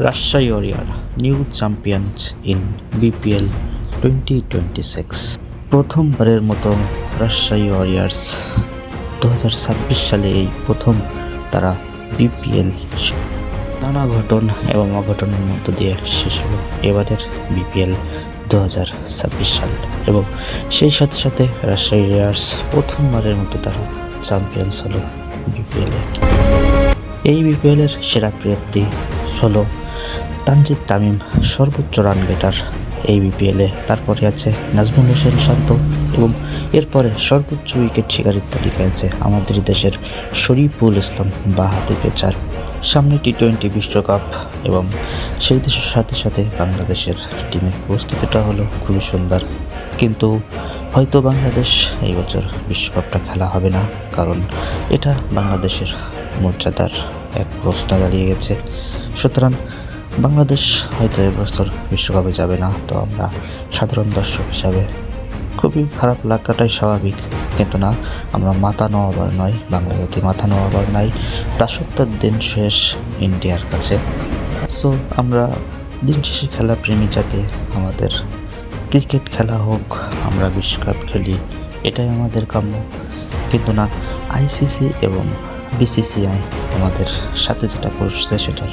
Rajshahi warrior new champions in BPL twenty twenty six প্রথমবারের মতো Rajshahi warriors দু হাজার ছাব্বিশ সালে এই প্রথম তারা বিপিএল নানা ঘটন এবং অঘটনের মধ্য দিয়ে শেষ হলো। এবারের বিপিএল দু হাজার ছাব্বিশ সাল এবং সেই সাথে সাথে রাজশাহী ওয়ারিয়ার্স প্রথমবারের মতো তারা চ্যাম্পিয়ন্স হলো বিপিএলে এই বিপিএলের সেরা প্রার্থী হলো তানজিদ তামিম, সর্বোচ্চ রান গেটার এই বিপিএলে তারপরে আছে নাজমুল হোসেন শান্ত এবং এরপরে সর্বোচ্চ উইকেট শিকারীর তালিকায় আছে আমাদের দেশের শরীফুল ইসলাম বাহাতি পেচার সামনে টি টোয়েন্টি বিশ্বকাপ এবং সেই দেশের সাথে সাথে বাংলাদেশের টিমের প্রস্তুতিটা হলো খুবই সুন্দর। কিন্তু হয়তো বাংলাদেশ এই বছর বিশ্বকাপটা খেলা হবে না, কারণ এটা বাংলাদেশের মর্যাদার এক প্রশ্ন দাঁড়িয়ে গেছে। সুতরাং বাংলাদেশ হয়তো এবছর বিশ্বকাপে যাবে না, তো আমরা সাধারণ দর্শক হিসাবে খুবই খারাপ লাগাটাই স্বাভাবিক। কিন্তু না, আমরা মাথা নোয়াবার নয় বাংলা জাতি মাথা নোয়াবার নাই, দাসত্বের দিন শেষ ইন্ডিয়ার কাছে। সো আমরা দিন শেষে খেলা প্রেমী যাতে আমাদের ক্রিকেট খেলা হোক, আমরা বিশ্বকাপ খেলি, এটাই আমাদের কাম্য। কিন্তু না, আইসিসি এবং বিসিসিআই আমাদের সাথে যেটা করছে সেটার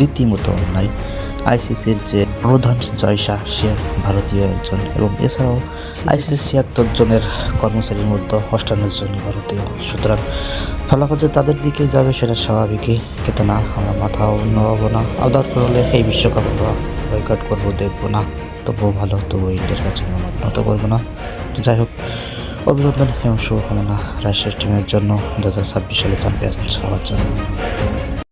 রীতিমতো অন্যায় আইসিসির যে প্রধান জয়শাহ সে ভারতীয় একজন এবং এছাড়াও আইসিসি ছিয়াত্তর জনের কর্মচারীর মধ্যে অষ্টান্ন জনই ভারতীয়। সুতরাং ফলাফল যে তাদের দিকে যাবে সেটা স্বাভাবিকই। কিন্তু না আমরা মাথাও নোয়াবো না। আর দরকার হলে এই বিশ্বকাপ আমরা বয়কট করব, দেখব না। তবুও ভালো, তবুও ইন্ডিয়ার কাছে আমরা মাথা নত করব না। যাই হোক অভিনন্দন এবং শুভকামনা রাশিয়ার টিমের জন্য দু হাজার ছাব্বিশ সালে চ্যাম্পিয়ন্স হওয়ার জন্য।